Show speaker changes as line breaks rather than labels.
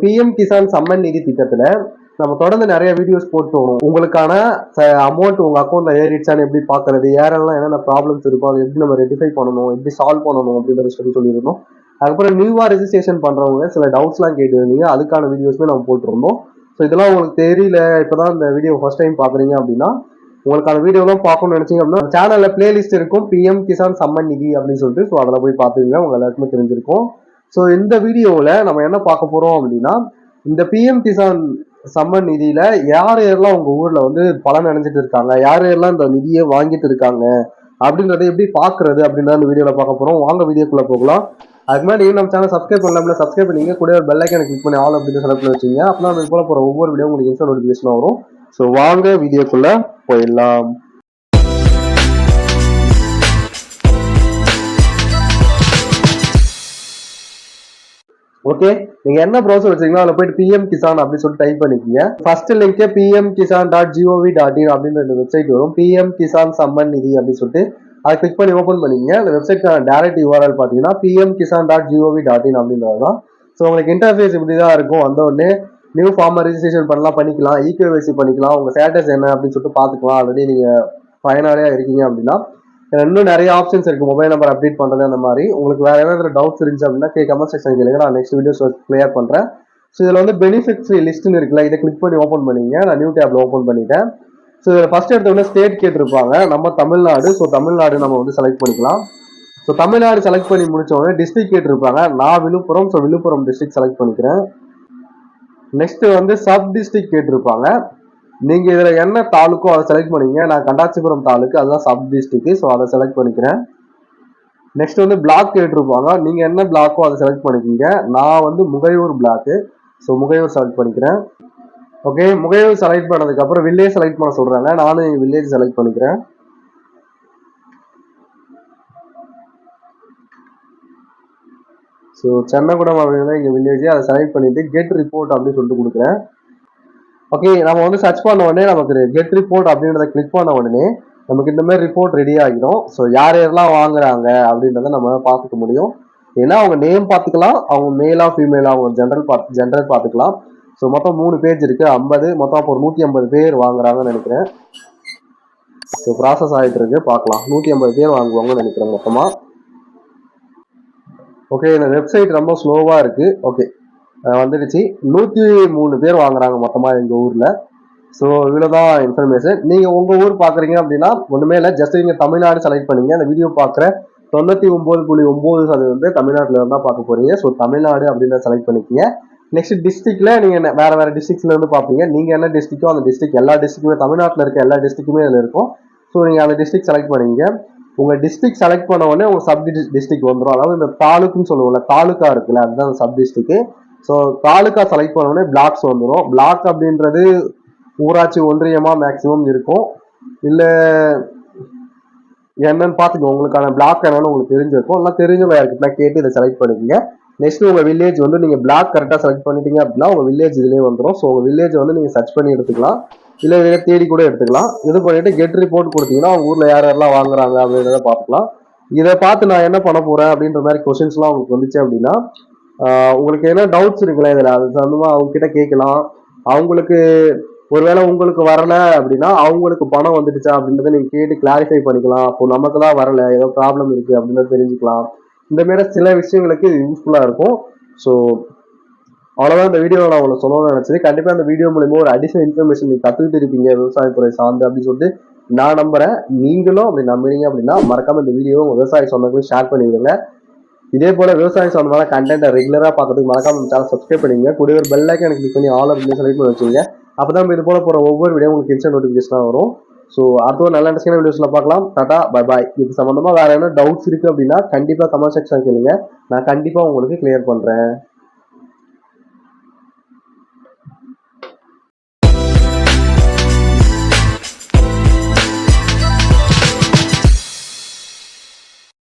PM Kisan summon நிதி திட்டத்துல நம்ம தொடர்ந்து நிறைய வீடியோஸ் போட்டு வரோம் உங்களுக்கான அமௌண்ட் உங்க அக்கௌண்ட்ல ஏறிடுச்சான்னு எப்படி பாக்குறது யாரெல்லாம் என்னென்ன ப்ராப்ளம்ஸ் இருக்கும் அதை எப்படி நம்ம ரெடிஃபை பண்ணணும் எப்படி சால்வ் பண்ணணும் அப்படின்றத சொல்லி சொல்லியிருந்தோம். அதுக்கப்புறம் நியூவா ரெஜிஸ்ட்ரேஷன் பண்றவங்க சில டவுட்ஸ்லாம் கேட்டுருந்தீங்க. அதுக்கான வீடியோஸ்மே நம்ம போட்டிருந்தோம் ஸோ இதெல்லாம் உங்களுக்கு தெரியல இப்பதான் இந்த வீடியோ ஃபர்ஸ்ட் டைம் பாக்குறீங்க அப்படின்னா உங்களுக்கான வீடியோலாம் பார்க்கணும்னு நினைச்சீங்க அப்படின்னா சேனல்ல பிளேலிஸ்ட் இருக்கும் பிஎம் கிசான் சம்மன் நிதி அப்படின்னு சொல்லிட்டு. ஸோ அதில் போய் பார்த்துங்க உங்க எல்லாருக்குமே தெரிஞ்சிருக்கும். ஸோ இந்த வீடியோவில் நம்ம என்ன பார்க்க போகிறோம் அப்படின்னா இந்த பிஎம் கிசான் சம்மன் நிதியில யார் யாரெல்லாம் உங்க ஊர்ல வந்து பலன் அடைஞ்சிட்டு இருக்காங்க யார் யாரெல்லாம் இந்த நிதியை வாங்கிட்டு இருக்காங்க அப்படின்றத எப்படி பாக்குறது அப்படின்னு இந்த வீடியோல பார்க்க போறோம். வாங்க வீடியோக்குள்ள போகலாம். அதுக்கு முன்னாடி நம்ம சேனல் சப்ஸ்கிரைப் பண்ணலாம்ல சப்ஸ்கிரைப் பண்ணீங்க கூட ஒரு பெல் ஐக்கனை கிளிக் பண்ணி ஆல் அப்படின்னு செலக்ட் பண்ணி வச்சுங்க அப்போ இது போல போற ஒவ்வொரு வீடியோ உங்களுக்கு இன்ஸ்டா நோட்டிஃபிகேஷன் வரும். ஸோ வாங்க வீடியோக்குள்ள போயிடலாம். ஓகே நீங்க என்ன ப்ரௌசர் வச்சிருக்கீங்களோ அதில் போயிட்டு பிஎம் கிசான் அப்படின்னு சொல்லிட்டு type பண்ணிக்கீங்க. First link PM Kisan dot GOV dot in அப்படின்ற வெப்சைட் வரும். பிஎம் கிசான் சம்மன் நிதி அப்படின்னு சொல்லிட்டு அதை கிளிக் பண்ணி ஓப்பன் பண்ணிக்கங்க. அந்த வெப்சைட்க்கான டேரக்ட் யூஆர்எல் பார்த்தீங்கன்னா PM Kisan dot GOV dot in அப்படின்றது தான். ஸோ உங்களுக்கு இன்டர்ஃபேஸ் இப்படி தான் இருக்கும். வந்த உடனே நியூ ஃபார்ம் ரெஜிஸ்ட்ரேஷன் பண்ணலாம் பண்ணிக்கலாம். இகேவைசி பண்ணிக்கலாம். உங்க ஸ்டேட்டஸ் என்ன அப்படின்னு சொல்லிட்டு பார்த்துக்கலாம். ஆல்ரெடி நீங்க பயனாளியா இருக்கீங்க அப்படின்னா இன்னும் நிறைய ஆப்ஷன்ஸ் இருக்கு. மொபைல் நம்பர் அப்டேட் பண்றது அந்த மாதிரி. உங்களுக்கு வேற ஏதாவது டவுட்ஸ் இருந்துச்சு அப்படின்னா கே கமெண்ட் செக்ஷன் கேளுங்க. நான் நெக்ஸ்ட் வீடியோஸ் கிளியர் பண்றேன். ஸோ இதுல வந்து பெனிஃபிட்ஸ் லிஸ்ட்னு இருக்குல்ல இதை கிளிக் பண்ணி ஓப்பன் பண்ணிங்க. நான் நியூ டேப்ல ஓப்பன் பண்ணிட்டேன். ஸோ இதில் ஃபர்ஸ்ட் எடுத்த உடனே ஸ்டேட் கேட்டிருப்பாங்க. நம்ம தமிழ்நாடு. ஸோ தமிழ்நாடு நம்ம வந்து செலக்ட் பண்ணிக்கலாம். ஸோ தமிழ்நாடு செலக்ட் பண்ணி முடிச்ச உடனே டிஸ்ட்ரிக்ட் கேட்டிருப்பாங்க. நான் Viluppuram. So Viluppuram district select பண்ணிக்கிறேன். நெக்ஸ்ட் வந்து சப் டிஸ்ட்ரிக்ட் கேட்டிருப்பாங்க. நீங்க இதுல என்ன தாலுக்கோ அதை செலக்ட் பண்ணீங்க. நான் கண்டாச்சிபுரம் தாலுக்கு அதுதான் சப் டிஸ்ட்ரிக்ட் ஸோ அதை செலக்ட் பண்ணிக்கிறேன். நெக்ஸ்ட் வந்து பிளாக் கேட்டிருப்பாங்க. நீங்க என்ன பிளாக்கோ அதை செலக்ட் பண்ணிக்கிங்க. நான் வந்து Mugaiyur block so Mugaiyur select பண்ணிக்கிறேன். ஓகே முகையூர் செலக்ட் பண்ணதுக்கு அப்புறம் வில்லேஜ் செலக்ட் பண்ண சொல்றாங்க நானும் வில்லேஜ் செலக்ட் பண்ணிக்கிறேன். ஸோ சென்னகுடம் அப்படின்னா எங்கள் வில்லேஜே அதை செலக்ட் பண்ணிவிட்டு கெட் ரிப்போர்ட் அப்படின்னு சொல்லிட்டு கொடுக்குறேன். ஓகே நம்ம வந்து சர்ச் பண்ண உடனே நமக்கு கெட் ரிப்போர்ட் அப்படின்றத கிளிக் பண்ண உடனே நமக்கு இந்த மாதிரி ரிப்போர்ட் ரெடி ஆகிடும். ஸோ யார் யாரெல்லாம் வாங்குறாங்க அப்படின்றத நம்ம பார்த்துக்க முடியும். ஏன்னா அவங்க நேம் பார்த்துக்கலாம் அவங்க மேலா ஃபீமேலா அவங்க ஜென்ரல் பார்த்து ஜென்ரல் பார்த்துக்கலாம். ஸோ மொத்தம் மூணு பேஜ் இருக்கு. ஐம்பது மொத்தம் அப்போ ஒரு நூற்றி ஐம்பது பேர் வாங்குறாங்கன்னு நினைக்கிறேன். ஸோ ப்ராசஸ் ஆகிட்டு இருக்கு. பார்க்கலாம். நூற்றி ஐம்பது பேர் வாங்குவாங்கன்னு நினைக்கிறேன் மொத்தமாக ஓகே இந்த வெப்சைட் ரொம்ப ஸ்லோவாக இருக்கு. ஓகே வந்துடுச்சு. நூற்றி மூணு பேர் வாங்குறாங்க மொத்தமாக எங்கள் ஊரில். ஸோ இவ்வளோதான் இன்ஃபர்மேஷன் நீங்கள் உங்கள் ஊர் பார்க்குறீங்க அப்படின்னா ஒன்றுமே இல்லை. ஜஸ்ட் நீங்கள் தமிழ்நாடு செலக்ட் பண்ணீங்க. அந்த வீடியோ பார்க்குற தொண்ணூற்றி ஒம்பது புள்ளி ஒம்பது சதவீதம் வந்து தமிழ்நாட்டில் இருந்தால் பார்க்க போறீங்க. ஸோ தமிழ்நாடு அப்படின்னு செலக்ட் பண்ணிக்கங்க. நெக்ஸ்ட் டிஸ்ட்ரிக்ட்ல நீங்க வேற வேற டிஸ்ட்ரிக்ட்ல இருந்து பார்ப்பீங்க நீங்க என்ன டிஸ்ட்ரிக்டோ அந்த டிஸ்ட்ரிக்ட் எல்லா டிஸ்ட்ரிக்ட்டுமே தமிழ்நாட்டில் இருக்க எல்லா டிஸ்ட்ரிக்ட்டுமே அதில் இருக்கும். ஸோ நீங்க அந்த டிஸ்ட்ரிக்ட் செலக்ட் பண்ணீங்க. உங்க டிஸ்ட்ரிக்ட் செலக்ட் பண்ண உடனே உங்க சப் டிஸ்ட்ரிக்ட் வந்துடும் அதாவது இந்த தாலுக்குன்னு சொல்லுவோம்ல தாலுக்கா இருக்குல்ல அதுதான் sub district so taluka select பண்ண உடனே பிளாக்ஸ் வந்துடும் பிளாக் அப்படின்றது ஊராட்சி ஒன்றியமாக மேக்ஸிமம் இருக்கும். இல்லை என்னன்னு பார்த்துக்கோங்க. உங்களுக்கான பிளாக் என்னன்னு உங்களுக்கு தெரிஞ்சிருக்கும். எல்லாம் தெரிஞ்சவங்க யாருக்கிட்ட கேட்டு இதை செலக்ட் பண்ணிக்கோங்க. நெக்ஸ்ட் உங்கள் வில்லேஜ் வந்து நீங்கள் பிளாக் கரெக்டாக செலக்ட் பண்ணிட்டீங்க அப்படின்னா உங்கள் வில்லேஜ் இதுலேயே வந்துடும் ஸோ உங்கள் வில்லேஜ் வந்து நீங்கள் சர்ச் பண்ணி எடுத்துக்கலாம். இல்லை இதிலே தேடி கூட எடுத்துக்கலாம். இது பண்ணிட்டு கெட் ரிப்போர்ட் கொடுத்தீங்கன்னா அவங்க ஊரில் யார் யாரெல்லாம் வாங்குறாங்க அப்படின்றத பார்த்துக்கலாம். இதை பார்த்து நான் என்ன பண்ண போகிறேன் அப்படின்ற மாதிரி கொஷின்ஸ்லாம் உங்களுக்கு வந்துச்சு அப்படின்னா உங்களுக்கு என்ன டவுட்ஸ் இருக்குல்ல இதில்? அது சம்பந்தமா அவங்க கிட்ட கேட்கலாம். அவங்களுக்கு ஒருவேளை உங்களுக்கு வரல அப்படின்னா அவங்களுக்கு பணம் வந்துடுச்சா அப்படின்றத நீங்கள் கேட்டு கிளாரிஃபை பண்ணிக்கலாம். அப்போ நமக்கு தான் வரல. ஏதோ ப்ராப்ளம் இருக்கு அப்படின்றத தெரிஞ்சுக்கலாம். இந்த மாதிரி சில விஷயங்களுக்கு இது யூஸ்ஃபுல்லாக இருக்கும். ஸோ அவ்வளோதான் இந்த வீடியோ நான் உங்களை சொல்லணும்னு நினைச்சது. கண்டிப்பாக அந்த வீடியோ மூலியமாக ஒரு அடிஷனல் இன்ஃபர்மேஷன் நீங்கள் கற்றுக்கிட்டு இருப்பீங்க விவசாயத்துறை சார்ந்து அப்படின்னு சொல்லிட்டு நான் நம்புறேன். நீங்களும் அப்படி நம்புறீங்க அப்படின்னா மறக்காம இந்த வீடியோ விவசாயி விவசாய ஷேர் பண்ணிவிடுங்க. இதே போல விவசாயம் சம்பந்தமான கண்டென்ட்டை ரெகுலராக பார்க்கறதுக்கு மறக்காம சேனல் சப்ஸ்கிரைப் பண்ணிங்க கூடிய ஒரு பெல் ஐக்கன் கிளிக் பண்ணி ஆல் அப்படின்னு செலக்ட் பண்ணி வச்சுங்க அப்பதான் இது போல போகிற ஒவ்வொரு வீடியோ உங்களுக்கு இன்ஸ்டன்ட் நோட்டிஃபிகேஷன் வரும். ஸோ அடுத்த ஒரு நல்ல இன்ட்ரெஸ்டிங் வீடியோஸில் பார்க்கலாம். டாடா பை பாய் இது சம்மந்தமாக வேறு என்ன டவுட்ஸ் இருக்குது அப்படின்னா கண்டிப்பாக கமெண்ட் செக்ஷன் கேளுங்க. நான் கண்டிப்பாக உங்களுக்கு கிளியர் பண்ணுறேன்